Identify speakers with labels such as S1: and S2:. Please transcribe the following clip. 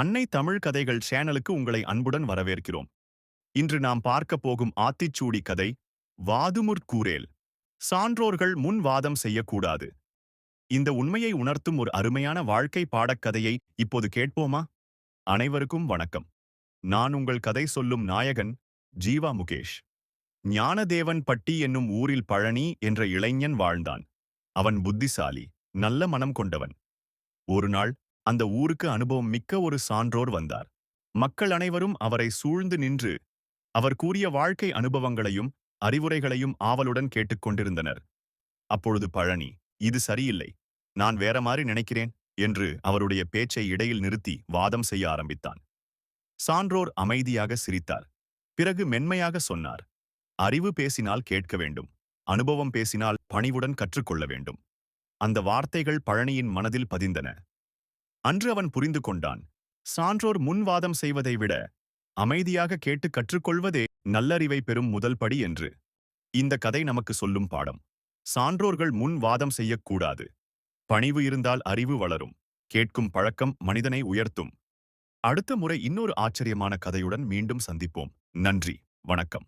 S1: அன்னை தமிழ் கதைகள் சேனலுக்கு உங்களை அன்புடன் வரவேற்கிறோம். இன்று நாம் பார்க்க போகும் ஆத்திச்சூடி கதை வாதுமுற்கூரேல் சான்றோர்கள் முன் வாதம் செய்யக்கூடாது. இந்த உண்மையை உணர்த்தும் ஒரு அருமையான வாழ்க்கை பாடக்கதையை இப்போது கேட்போமா? அனைவருக்கும் வணக்கம். நான் உங்கள் கதை சொல்லும் நாயகன் ஜீவா முகேஷ். ஞானதேவன் பட்டி என்னும் ஊரில் பழனி என்ற இளைஞன் வாழ்ந்தான். அவன் புத்திசாலி நல்ல மனம் கொண்டவன். ஒரு நாள் அந்த ஊருக்கு அனுபவம் மிக்க ஒரு சான்றோர் வந்தார். மக்கள் அனைவரும் அவரை சூழ்ந்து நின்று அவர் கூறிய வாழ்க்கை அனுபவங்களையும் அறிவுரைகளையும் ஆவலுடன் கேட்டுக்கொண்டிருந்தனர் அப்பொழுது பழனி இது சரியில்லை. நான் வேற மாதிரி நினைக்கிறேன் என்று அவருடைய பேச்சை இடையில் நிறுத்தி வாதம் செய்ய ஆரம்பித்தான். சான்றோர் அமைதியாக சிரித்தார். பிறகு மென்மையாக சொன்னார் அறிவு பேசினால் கேட்க வேண்டும். அனுபவம் பேசினால் பணிவுடன் கற்றுக்கொள்ள வேண்டும். அந்த வார்த்தைகள் பழனியின் மனதில் பதிந்தன. அன்று அவன் புரிந்து கொண்டான். சான்றோர் முன்வாதம் செய்வதை விட அமைதியாக கேட்டு கற்றுக்கொள்வதே நல்லறிவை பெறும் முதல் படி என்று. இந்த கதை நமக்கு சொல்லும் பாடம். சான்றோர்கள் முன் வாதம் செய்யக்கூடாது. பணிவு இருந்தால் அறிவு வளரும். கேட்கும் பழக்கம் மனிதனை உயர்த்தும். அடுத்த முறை இன்னொரு ஆச்சரியமான கதையுடன் மீண்டும் சந்திப்போம். நன்றி. வணக்கம்.